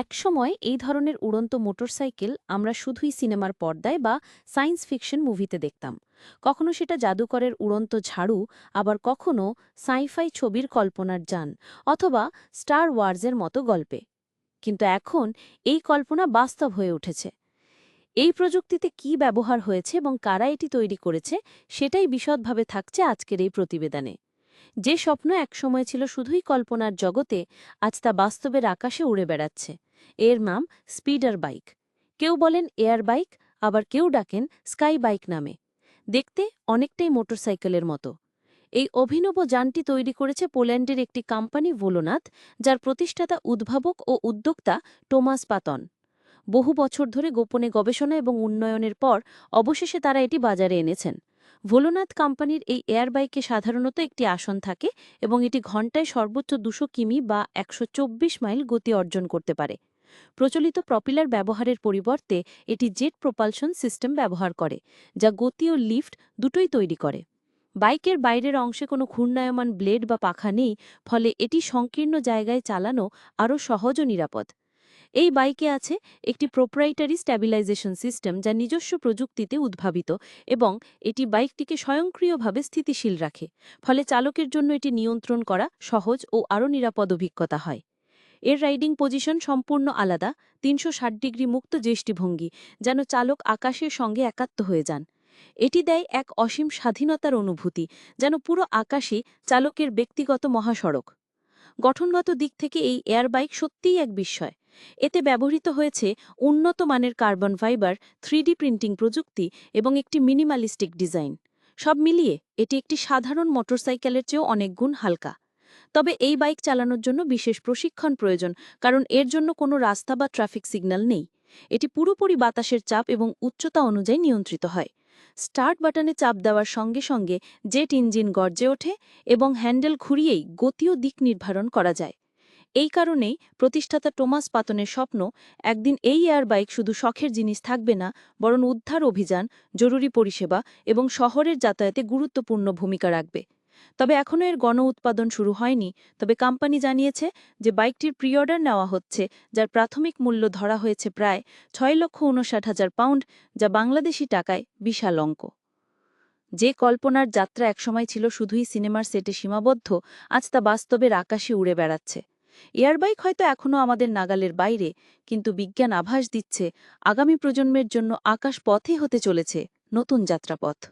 একসময় এই ধরনের উড়ন্ত মোটরসাইকেল আমরা শুধুই সিনেমার পর্দায় বা সায়েন্স ফিকশন মুভিতে দেখতাম। কখনো সেটা জাদুকরের উড়ন্ত ঝাড়ু, আবার কখনো সাইফাই ছবির কল্পনার যান অথবা স্টার ওয়ার্সের মতো গল্পে। কিন্তু এখন এই কল্পনা বাস্তব হয়ে উঠেছে। এই প্রযুক্তিতে কি ব্যবহার হয়েছে এবং কারা এটি তৈরি করেছে সেটাই বিশদভাবে থাকছে আজকের এই প্রতিবেদনে। যে স্বপ্ন একসময় ছিল শুধুই কল্পনার জগতে, আজ তা বাস্তবের আকাশে উড়ে বেড়াচ্ছে। এর নাম স্পিডার বাইক। কেউ বলেন এয়ার বাইক, আবার কেউ ডাকেন স্কাই বাইক নামে। দেখতে অনেকটাই মোটরসাইকেলের মতো। এই অভিনব যানটি তৈরি করেছে পোল্যান্ডের একটি কোম্পানি ভোলোনাথ, যার প্রতিষ্ঠাতা উদ্ভাবক ও উদ্যোক্তা টোমাস পাতন। বহু বছর ধরে গোপনে গবেষণা এবং উন্নয়নের পর অবশেষে তারা এটি বাজারে এনেছেন। ভোলোনাথ কোম্পানির এই এয়ার বাইকে সাধারণত একটি আসন থাকে এবং এটি ঘন্টায় সর্বোচ্চ দুশো কিমি বা একশো চব্বিশ মাইল গতি অর্জন করতে পারে। প্রচলিত প্রপিলার ব্যবহারের পরিবর্তে এটি জেট প্রপালশন সিস্টেম ব্যবহার করে, যা গতি ও লিফট দুটোই তৈরি করে। বাইকের বাইরের অংশে কোনো ঘূর্ণায়মান ব্লেড বা পাখা নেই, ফলে এটি সংকীর্ণ জায়গায় চালানো আরও সহজ ও নিরাপদ। এই বাইকে আছে একটি প্রোপ্রাইটারি স্ট্যাবিলাইজেশন সিস্টেম যা নিজস্ব প্রযুক্তিতে উদ্ভাবিত এবং এটি বাইকটিকে স্বয়ংক্রিয়ভাবে স্থিতিশীল রাখে, ফলে চালকের জন্য এটি নিয়ন্ত্রণ করা সহজ ও আরও নিরাপদ অভিজ্ঞতা হয়। এর রাইডিং পজিশন সম্পূর্ণ আলাদা, তিনশো ষাট ডিগ্রি মুক্ত দৃষ্টিভঙ্গি, যেন চালক আকাশের সঙ্গে একাত্ম হয়ে যান। এটি দেয় এক অসীম স্বাধীনতার অনুভূতি, যেন পুরো আকাশই চালকের ব্যক্তিগত মহাসড়ক। গঠনগত দিক থেকে এই এয়ার বাইক সত্যিই এক বিস্ময়। এতে ব্যবহৃত হয়েছে উন্নত মানের কার্বন ফাইবার, থ্রিডি প্রিন্টিং প্রযুক্তি এবং একটি মিনিমালিস্টিক ডিজাইন। সব মিলিয়ে এটি একটি সাধারণ মোটরসাইকেলের চেয়েও অনেক গুণ হালকা। তবে এই বাইক চালানোর জন্য বিশেষ প্রশিক্ষণ প্রয়োজন, কারণ এর জন্য কোনো রাস্তা বা ট্রাফিক সিগন্যাল নেই। এটি পুরোপুরি বাতাসের চাপ এবং উচ্চতা অনুযায়ী নিয়ন্ত্রিত হয়। স্টার্ট বাটনে চাপ দেওয়ার সঙ্গে সঙ্গে জেট ইঞ্জিন গর্জে ওঠে এবং হ্যান্ডেল ঘুরিয়েই গতি ও দিক নির্ধারণ করা যায়। এই কারণেই প্রতিষ্ঠাতা টোমাস পাতনের স্বপ্ন, একদিন এই এয়ার বাইক শুধু শখের জিনিস থাকবে না, বরং উদ্ধার অভিযান, জরুরি পরিষেবা এবং শহরের যাতায়াতে গুরুত্বপূর্ণ ভূমিকা রাখবে। তবে এখনও এর গণ উৎপাদন শুরু হয়নি, তবে কোম্পানি জানিয়েছে যে বাইকটির প্রি অর্ডার নেওয়া হচ্ছে, যার প্রাথমিক মূল্য ধরা হয়েছে প্রায় ছয় লক্ষ উনষাট হাজার পাউন্ড, যা বাংলাদেশি টাকায় বিশাল অঙ্ক। যে কল্পনার যাত্রা একসময় ছিল শুধুই সিনেমার সেটে সীমাবদ্ধ, আজ তা বাস্তবের আকাশে উড়ে বেড়াচ্ছে। এয়ারবাইক হয়তো এখনও আমাদের নাগালের বাইরে, কিন্তু বিজ্ঞান আভাস দিচ্ছে, আগামী প্রজন্মের জন্য আকাশ পথে হতে চলেছে নতুন যাত্রাপথ।